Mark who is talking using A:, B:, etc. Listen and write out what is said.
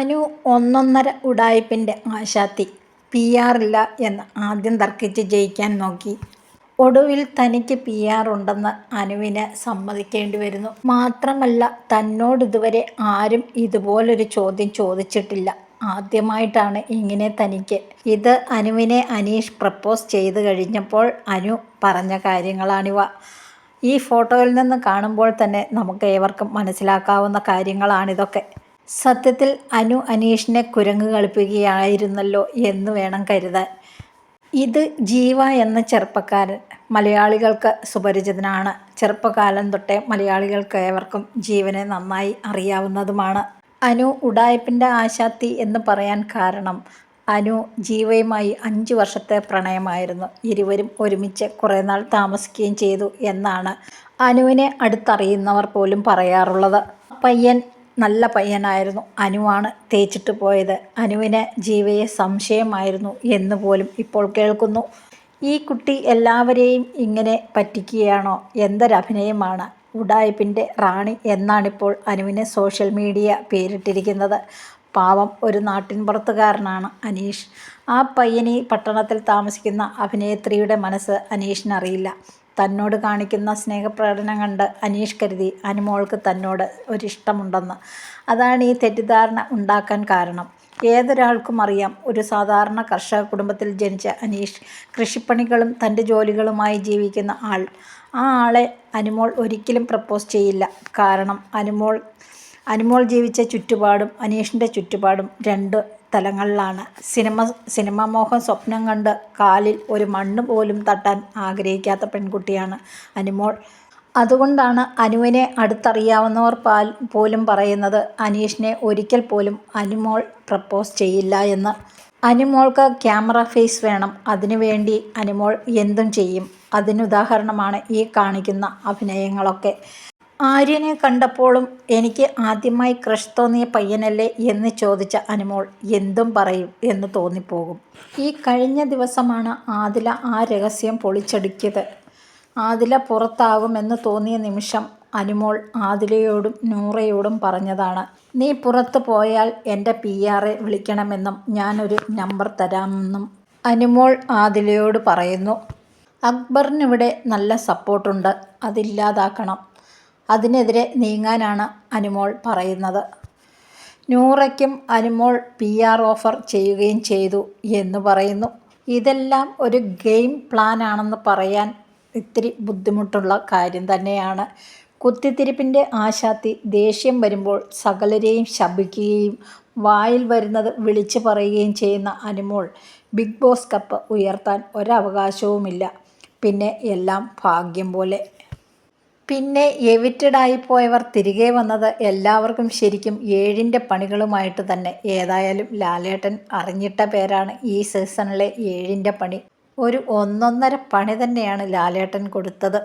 A: അനു ഒന്നൊന്നര ഉടായ്പിന്റെ ആശാത്തി P R ഇല്ല എന്ന് ആദ്യം തർക്കിച്ച് ജയിക്കാൻ നോക്കി. ഒടുവിൽ തനിക്ക് പി ആർ ഉണ്ടെന്ന് അനുവിന് സമ്മതിക്കേണ്ടി വരുന്നു. മാത്രമല്ല തന്നോട് ഇതുവരെ ആരും ഇതുപോലൊരു ചോദ്യം ചോദിച്ചിട്ടില്ല. ആദ്യമായിട്ടാണ് ഇങ്ങനെ തനിക്ക്. ഇത് അനുവിനെ അനീഷ് പ്രപ്പോസ് ചെയ്ത് കഴിഞ്ഞപ്പോൾ അനു പറഞ്ഞ കാര്യങ്ങളാണിവ. ഈ ഫോട്ടോയിൽ നിന്ന് കാണുമ്പോൾ തന്നെ നമുക്ക് ഏവർക്കും മനസ്സിലാക്കാവുന്ന കാര്യങ്ങളാണിതൊക്കെ. സത്യത്തിൽ അനു അനീഷിനെ കുരങ്ങ് കളിപ്പിക്കുകയായിരുന്നല്ലോ എന്ന് വേണം കരുതാൻ. ഇത് ജീവ എന്ന ചെറുപ്പക്കാരൻ മലയാളികൾക്ക് സുപരിചിതനാണ്. ചെറുപ്പകാലം തൊട്ടേ മലയാളികൾക്ക് ഏവർക്കും ജീവനെ നന്നായി അറിയാവുന്നതുമാണ്. അനു ഉടായ്പിന്റെ ആശാത്തി എന്ന് പറയാൻ കാരണം അനു ജീവയുമായി അഞ്ച് വർഷത്തെ പ്രണയമായിരുന്നു. ഇരുവരും ഒരുമിച്ച് കുറേ നാൾ താമസിക്കുകയും ചെയ്തു എന്നാണ് അനുവിനെ അടുത്തറിയുന്നവർ പോലും പറയാറുള്ളത്. പയ്യൻ നല്ല പയ്യനായിരുന്നു. അനുവാണ് തേച്ചിട്ട് പോയത്. അനുവിന് ജീവയെ സംശയമായിരുന്നു എന്ന് പോലും ഇപ്പോൾ കേൾക്കുന്നു. ഈ കുട്ടി എല്ലാവരെയും ഇങ്ങനെ പറ്റിക്കുകയാണോ? എന്തൊരഭിനയമാണ്? ഉഡായിപ്പിന്റെ റാണി എന്നാണിപ്പോൾ അനുവിനെ സോഷ്യൽ മീഡിയ പേരിട്ടിരിക്കുന്നത്. പാവം ഒരു നാട്ടിൻപുറത്തുകാരനാണ് അനീഷ്. ആ പയ്യനി പട്ടണത്തിൽ താമസിക്കുന്ന അഭിനേത്രിയുടെ മനസ്സ് അനീഷിനറിയില്ല. തന്നോട് കാണിക്കുന്ന സ്നേഹപ്രകടനം കണ്ട് അനീഷ് കരുതി അനുമോൾക്ക് തന്നോട് ഒരിഷ്ടമുണ്ടെന്ന്. അതാണ് ഈ തെറ്റിദ്ധാരണ ഉണ്ടാക്കാൻ കാരണം. ഏതൊരാൾക്കും അറിയാം ഒരു സാധാരണ കർഷക കുടുംബത്തിൽ ജനിച്ച അനീഷ് കൃഷിപ്പണികളും തന്റെ ജോലികളുമായി ജീവിക്കുന്ന ആൾ. ആ ആളെ അനുമോൾ ഒരിക്കലും പ്രപ്പോസ് ചെയ്യില്ല. കാരണം അനുമോൾ അനുമോൾ ജീവിച്ച ചുറ്റുപാടും അനീഷിന്റെ ചുറ്റുപാടും രണ്ട് തലങ്ങളിലാണ്. സിനിമ സിനിമാ മോഹം സ്വപ്നം കണ്ട് കാലിൽ ഒരു മണ്ണ് പോലും തട്ടാൻ ആഗ്രഹിക്കാത്ത പെൺകുട്ടിയാണ് അനുമോൾ. അതുകൊണ്ടാണ് അനുവിനെ അടുത്തറിയാവുന്നവർ പാൽ പോലും പറയുന്നത്. അനീഷിനെ ഒരിക്കൽ പോലും അനുമോൾ പ്രപ്പോസ് ചെയ്യില്ല എന്ന്. അനുമോൾക്ക് ക്യാമറ ഫേസ് വേണം. അതിനുവേണ്ടി അനുമോൾ എന്തും ചെയ്യും. അതിനുദാഹരണമാണ് ഈ കാണിക്കുന്ന അഭിനയങ്ങളൊക്കെ. ആര്യനെ കണ്ടപ്പോഴും എനിക്ക് ആദ്യമായി ക്രഷ് തോന്നിയ പയ്യനല്ലേ എന്ന് ചോദിച്ച അനുമോൾ എന്തും പറയും എന്ന് തോന്നിപ്പോകും. ഈ കഴിഞ്ഞ ദിവസമാണ് ആദില ആ രഹസ്യം പൊളിച്ചടുക്കിയത്. ആദില പുറത്താകുമെന്ന് തോന്നിയ നിമിഷം അനുമോൾ ആദിലയോടും നൂറയോടും പറഞ്ഞതാണ് നീ പുറത്തു പോയാൽ എന്റെ പി ആറെ വിളിക്കണമെന്നും ഞാനൊരു നമ്പർ തരാമെന്നും. അനുമോൾ ആദിലയോട് പറയുന്നു അക്ബറിനിവിടെ നല്ല സപ്പോർട്ടുണ്ട് അതില്ലാതാക്കണം അതിനെതിരെ നീങ്ങാനാണ് അനുമോൾ പറയുന്നത്. നൂറയ്ക്കും അനുമോൾ പി ആർ ഓഫർ ചെയ്യുകയും ചെയ്തു എന്ന് പറയുന്നു. ഇതെല്ലാം ഒരു ഗെയിം പ്ലാനാണെന്ന് പറയാൻ ഇത്തിരി ബുദ്ധിമുട്ടുള്ള കാര്യം തന്നെയാണ്. കുത്തിത്തിരിപ്പിന്റെ ആശാത്തി ദേഷ്യം വരുമ്പോൾ സകലരെയും ശപിക്കുകയും വായിൽ വരുന്നത് വിളിച്ചു പറയുകയും ചെയ്യുന്ന അനുമോൾ ബിഗ് ബോസ് കപ്പ് ഉയർത്താൻ ഒരവകാശവുമില്ല. പിന്നെ എല്ലാം ഭാഗ്യം പോലെ. പിന്നെ എവിറ്റഡായിപ്പോയവർ തിരികെ വന്നത് എല്ലാവർക്കും ശരിക്കും ഏഴിന്റെ പണികളുമായിട്ട് തന്നെ. ഏതായാലും ലാലേട്ടൻ അറിഞ്ഞിട്ട പേരാണ് ഈ സീസണിലെ ഏഴിന്റെ പണി. ഒരു ഒന്നൊന്നര പണി തന്നെയാണ് ലാലേട്ടൻ കൊടുത്തത്.